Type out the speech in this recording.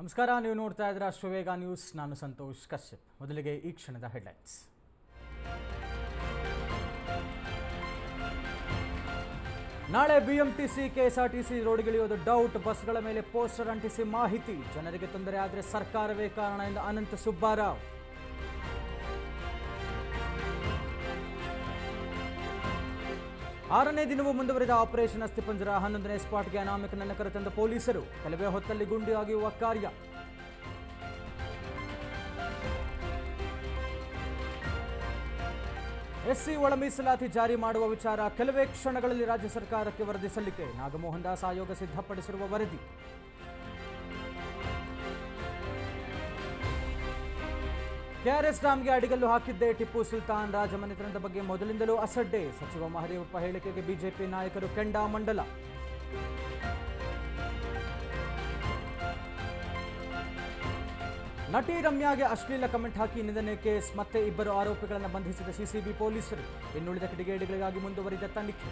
ನಮಸ್ಕಾರ, ನೀವು ನೋಡ್ತಾ ಇದ್ದೀರಾ ಅಶ್ವವೇಗ ನ್ಯೂಸ್. ನಾನು ಸಂತೋಷ್ ಕಶ್ಯಪ್. ಮೊದಲಿಗೆ ಈ ಕ್ಷಣದ ಹೆಡ್ಲೈನ್ಸ್. ನಾಳೆ ಬಿಎಂಟಿಸಿ, ಕೆಎಸ್ಆರ್ಟಿಸಿ ರೋಡ್ಗಿಳಿಯೋದು ಡೌಟ್. ಬಸ್ಗಳ ಮೇಲೆ ಪೋಸ್ಟರ್ ಅಂಟಿಸಿ ಮಾಹಿತಿ. ಜನರಿಗೆ ತೊಂದರೆ ಆದರೆ ಸರ್ಕಾರವೇ ಕಾರಣ ಎಂದು ಅನಂತ ಸುಬ್ಬಾರಾವ್. ಆರನೇ ದಿನವೂ ಮುಂದುವರಿದ ಆಪರೇಷನ್ ಅಸ್ಥಿಪಂಜರ ಹನ್ನೊಂದನೇ ಸ್ಪಾಟ್ಗೆ ಅನಾಮಿಕನನ್ನು ಕರೆತಂದ ಪೊಲೀಸರು. ಕೆಲವೇ ಹೊತ್ತಲ್ಲಿ ಗುಂಡಿ ಆಗಿರುವ ಕಾರ್ಯ. ಎಸ್ಸಿ ಒಳ ಮೀಸಲಾತಿ ಜಾರಿ ಮಾಡುವ ವಿಚಾರ ಕೆಲವೇ ಕ್ಷಣಗಳಲ್ಲಿ ರಾಜ್ಯ ಸರ್ಕಾರಕ್ಕೆ ವರದಿ ಸಲ್ಲಿಕೆ. ನಾಗಮೋಹನ್ ದಾಸ್ ಆಯೋಗ ಸಿದ್ಧಪಡಿಸಿರುವ ವರದಿ. ಕೆಆರ್ಎಸ್ ಡ್ಯಾಂಗೆ ಅಡಿಗಲ್ಲು ಹಾಕಿದ್ದೇ ಟಿಪ್ಪು ಸುಲ್ತಾನ್ ರಾಜಮನೆತನದ ಬಗ್ಗೆ ಮೊದಲಿಂದಲೂ ಅಸಡ್ಡೆ. ಸಚಿವ ಮಹದೇವಪ್ಪ ಹೇಳಿಕೆಗೆ ಬಿಜೆಪಿ ನಾಯಕರು ಕೆಂಡಾಮಂಡಲ ನಟಿ ರಮ್ಯಾಗೆ ಅಶ್ಲೀಲ ಕಮೆಂಟ್ ಹಾಕಿ ನಿಂದನೆ ಕೇಸ್, ಮತ್ತೆ ಇಬ್ಬರು ಆರೋಪಿಗಳನ್ನು ಬಂಧಿಸಿದ ಸಿಸಿಬಿ ಪೊಲೀಸರು. ಇನ್ನುಳಿದ ಕಿಡಿಗೇಡಿಗಳಿಗಾಗಿ ಮುಂದುವರಿದ ತನಿಖೆ.